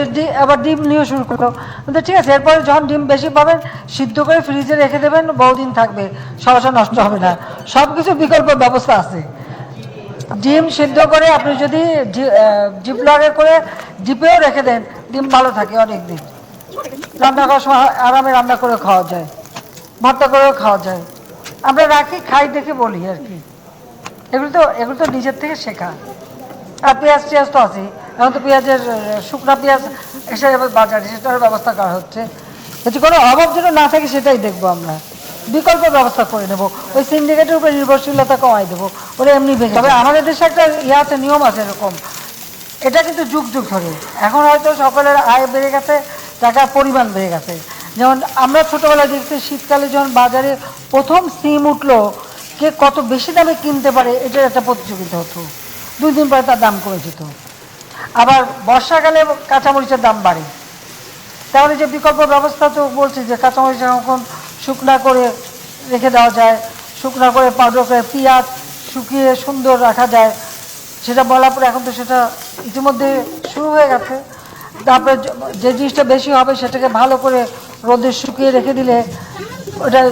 যদি আবার ডিম নিয়ে শুরু করল ঠিক আছে, এরপরে যখন ডিম বেশি পাবেন, সিদ্ধ করে ফ্রিজে রেখে দেবেন, বহুদিন থাকবে সহসা নষ্ট হবে না। সব কিছু বিকল্প ব্যবস্থা আছে। ডিম সিদ্ধ করে আপনি যদি জিপ লগে করে জিপেও রেখে দেন, ডিম ভালো থাকে অনেক দিন রান্না করার সময় আরামে রান্না করে খাওয়া যায়। ভর্তা করেও খাওয়া যায়। আমরা রাখি, খাই, দেখে বলি আর কি। এগুলো তো এগুলো তো নিজের থেকে শেখা। আর পেঁয়াজ টিয়াজ তো আছে এখন তো পেঁয়াজের শুকনা পেঁয়াজ এসে বাজারে সেটার ব্যবস্থা করা হচ্ছে। যদি কোনো অভাব যেন না থাকে সেটাই দেখব আমরা। বিকল্প ব্যবস্থা করে নেব ওই সিন্ডিকেটের উপরে নির্ভরশীলতা কমাই দেবো। ওরা এমনি ভেঙে তবে আমাদের দেশে একটা ইয়ে আছে নিয়ম আছে এরকম। এটা কিন্তু যুগ যুগ ধরে। এখন হয়তো সকলের আয় বেড়ে গেছে টাকার পরিমাণ বেড়ে গেছে। যেমন আমরা ছোটোবেলায় দেখছি শীতকালে যখন বাজারে প্রথম সিম উঠল কে কত বেশি দামে কিনতে পারে এটার একটা প্রতিযোগিতা হতো। দুই দিন পরে তার দাম কমে যেত। আবার বর্ষাকালে কাঁচামরিচের দাম বাড়ে। তাহলে যে বিকল্প ব্যবস্থা তো বলছি যে কাঁচামরিচ এখন শুকনা করে রেখে দেওয়া যায়, শুকনা করে পাউডার করে পেঁয়াজ শুকিয়ে সুন্দর রাখা যায়। সেটা বলার পরে এখন তো সেটা ইতিমধ্যে শুরু হয়ে গেছে। তারপরে যে- জিনিসটা বেশি হবে সেটাকে ভালো করে রোদে শুকিয়ে রেখে দিলে ওটা